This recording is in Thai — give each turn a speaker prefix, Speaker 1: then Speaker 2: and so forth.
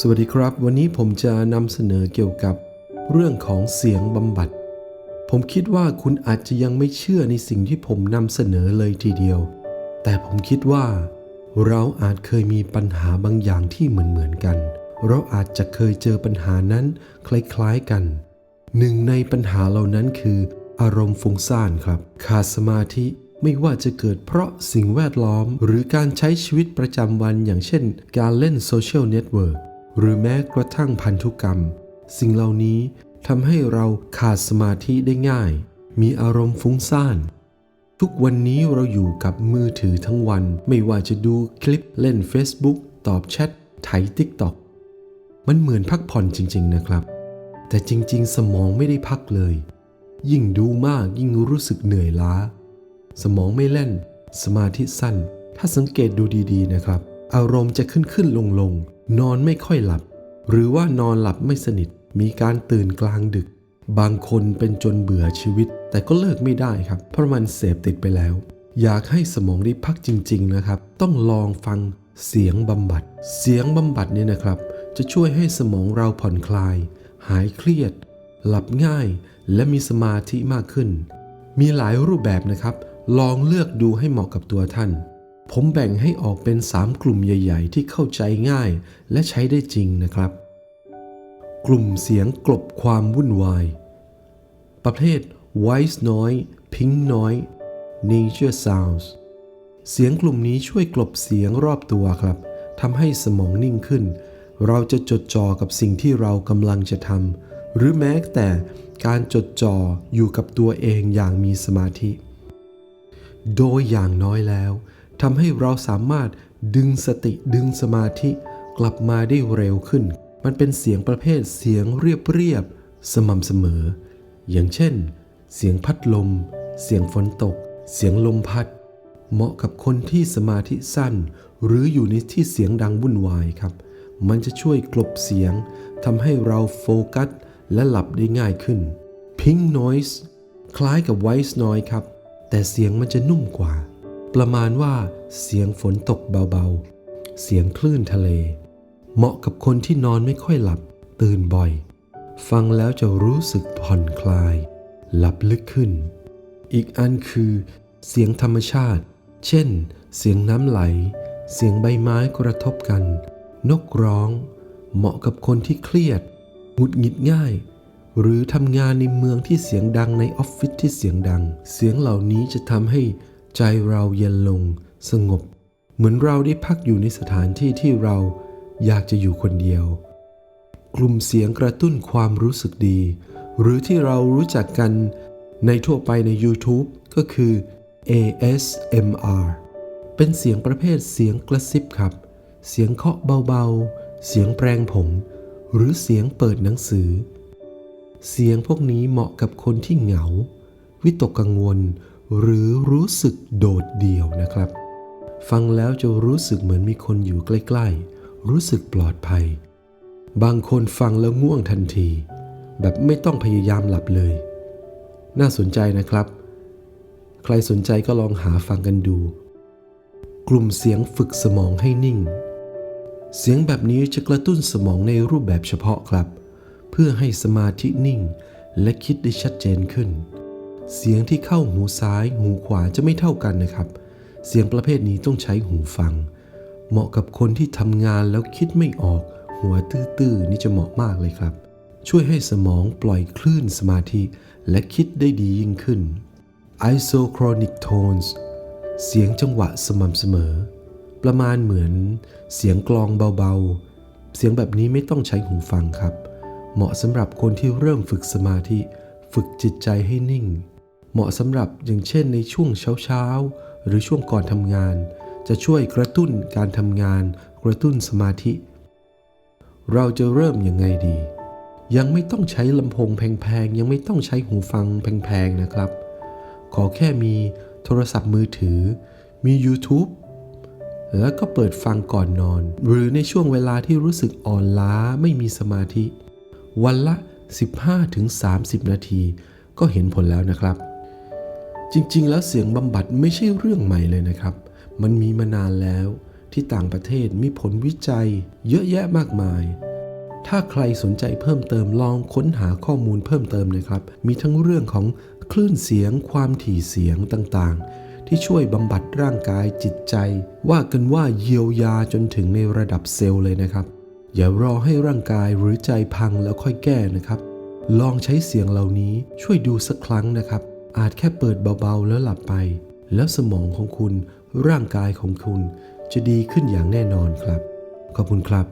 Speaker 1: สวัสดีครับ วันนี้ผมจะนำเสนอเกี่ยวกับเรื่องของเสียงบำบัด ผมคิดว่าคุณอาจจะยังไม่เชื่อในสิ่งที่ผมนำเสนอเลยทีเดียว แต่ผมคิดว่า เราอาจเคยมีปัญหาบางอย่างที่เหมือนเหมือนกัน เราอาจจะเคยเจอปัญหานั้นคล้ายๆกัน หนึ่งในปัญหาเหล่านั้นคือ อารมณ์ฟุ้งซ่านครับ ขาดสมาธิไม่ว่าจะเกิดเพราะสิ่งแวดล้อม หรือการใช้ชีวิตประจำวันอย่างเช่น การเล่นโซเชียลเน็ตเวิร์ก หรือแม้กระทั่งพันธุกรรม สิ่งเหล่านี้ทำให้เราขาดสมาธิได้ง่าย มีอารมณ์ฟุ้งซ่าน ทุกวันนี้เราอยู่กับมือถือทั้งวัน ไม่ว่าจะดูคลิปเล่น Facebook ตอบแชทไถ TikTok มันเหมือนพักผ่อนจริง ๆ นะครับ แต่จริง ๆ สมองไม่ได้พักเลย ยิ่งดูมากยิ่งรู้สึกเหนื่อยล้า สมองไม่เล่น สมาธิสั้น ถ้าสังเกตดูดี ๆ นะครับ อารมณ์จะขึ้นขึ้นลงลง นอนไม่ค่อยหลับ หรือว่านอนหลับไม่สนิท มีการตื่นกลางดึก บางคนเป็นจนเบื่อชีวิต แต่ก็เลิกไม่ได้ครับ เพราะมันเสพติดไปแล้ว อยากให้สมองได้พักจริง ๆนะครับ ต้องลองฟังเสียงบำบัด เสียงบำบัดเนี่ยนะครับ จะช่วยให้สมองเราผ่อนคลาย หายเครียด หลับง่าย และมีสมาธิมากขึ้น มีหลายรูปแบบนะครับ ลองเลือกดูให้เหมาะกับตัวท่าน ผมแบ่งให้ออกเป็น 3 กลุ่มใหญ่ ๆ ที่เข้าใจง่ายและใช้ได้จริงนะครับ กลุ่มเสียงกลบความวุ่นวาย ประเภท white noise pink noise nature sounds เสียงกลุ่มนี้ช่วยกลบเสียงรอบตัวครับทำให้สมองนิ่งขึ้น เราจะจดจ่อกับสิ่งที่เรากำลังจะทำหรือแม้แต่การจดจ่ออยู่กับตัวเองอย่างมีสมาธิ โดยอย่างน้อยแล้ว ทำให้เราสามารถดึงสติดึงสมาธิกลับมาได้เร็วขึ้น มันเป็นเสียงประเภทเสียงเรียบๆสม่ำเสมอ อย่างเช่น เสียงพัดลม เสียงฝนตก เสียงลมพัด เหมาะกับคนที่สมาธิสั้น หรืออยู่ในที่เสียงดังวุ่นวายครับ มันจะช่วยกลบเสียงทำให้เราโฟกัสและหลับได้ง่ายขึ้น Pink Noise คล้ายกับ White Noise ครับ แต่เสียงมันจะนุ่มกว่า ประมาณว่าเสียงฝนตกเบาๆ เสียงคลื่นทะเล เหมาะกับคนที่นอนไม่ค่อยหลับ ตื่นบ่อย ฟังแล้วจะรู้สึกผ่อนคลาย หลับลึกขึ้น อีกอันคือ เสียงธรรมชาติ เช่น เสียงน้ำไหล เสียงใบไม้กระทบกัน นกร้อง เหมาะกับคนที่เครียดหงุดหงิดง่าย หรือทำงานในเมืองที่เสียงดังในออฟฟิศที่เสียงดัง เสียงเหล่านี้จะทำให้ ใจเราเย็นลง สงบ เหมือนเราได้พักอยู่ในสถานที่ที่เราอยากจะอยู่คนเดียว กลุ่มเสียงกระตุ้นความรู้สึกดี หรือที่เรารู้จักกันในทั่วไปใน YouTube ก็คือ ASMR เป็นเสียงประเภทเสียงกระซิบครับ เสียงเคาะเบาๆ เสียงแปรงผม หรือเสียงเปิดหนังสือ เสียงพวกนี้เหมาะกับคนที่เหงา วิตกกังวล หรือรู้สึกโดดเดี่ยวนะครับ ฟังแล้วจะรู้สึกเหมือนมีคนอยู่ใกล้ๆ รู้สึกปลอดภัย บางคนฟังแล้วง่วงทันที แบบไม่ต้องพยายามหลับเลย น่าสนใจนะครับ ใครสนใจก็ลองหาฟังกันดู กลุ่มเสียงฝึกสมองให้นิ่ง เสียงแบบนี้จะกระตุ้นสมองในรูปแบบเฉพาะครับ เพื่อให้สมาธินิ่งและคิดได้ชัดเจนขึ้น เสียงที่เข้าหูซ้าย หูขวาจะไม่เท่ากันนะครับ เสียงประเภทนี้ต้องใช้หูฟัง เหมาะกับคนที่ทำงานแล้วคิดไม่ออก หัวตื้อๆนี่จะเหมาะมากเลยครับ ช่วยให้สมองปล่อยคลื่นสมาธิ และคิดได้ดียิ่งขึ้น isochronic tones เสียงจังหวะสม่ำเสมอ ประมาณเหมือนเสียงกลองเบาๆ เสียงแบบนี้ไม่ต้องใช้หูฟังครับ เหมาะสำหรับคนที่เริ่มฝึกสมาธิ ฝึกจิตใจให้นิ่ง เหมาะสำหรับอย่างเช่นในช่วงเช้าๆ หรือช่วงก่อนทำงาน จะช่วยกระตุ้นการทำงาน กระตุ้นสมาธิ เราจะเริ่มยังไงดี ยังไม่ต้องใช้ลำโพงแพงๆ ยังไม่ต้องใช้หูฟังแพงๆ นะครับ ขอแค่มีโทรศัพท์มือถือ มี YouTube แล้วก็เปิดฟังก่อนนอน หรือในช่วงเวลาที่รู้สึกอ่อนล้าไม่มีสมาธิ วันละ 15-30 นาที ก็เห็นผลแล้วนะครับ จริง ๆ แล้วเสียงบำบัดไม่ใช่เรื่องใหม่เลยนะครับ มันมีมานานแล้วที่ต่างประเทศมีผลวิจัย เยอะแยะมากมาย ถ้าใครสนใจเพิ่มเติมลองค้นหาข้อมูลเพิ่มเติมนะครับ มีทั้งเรื่องของคลื่นเสียง ความถี่เสียงต่างๆ ที่ช่วยบำบัดร่างกายจิตใจ ว่ากันว่าเยียวยาจนถึงในระดับเซลล์เลยนะครับ อย่ารอให้ร่างกายหรือใจพังแล้วค่อยแก้นะครับ ลองใช้เสียงเหล่านี้ช่วยดูสักครั้งนะครับ อาจแค่เปิดเบาๆแล้วหลับไป แล้วสมองของคุณร่างกายของคุณจะดีขึ้นอย่างแน่นอนครับ ขอบคุณครับ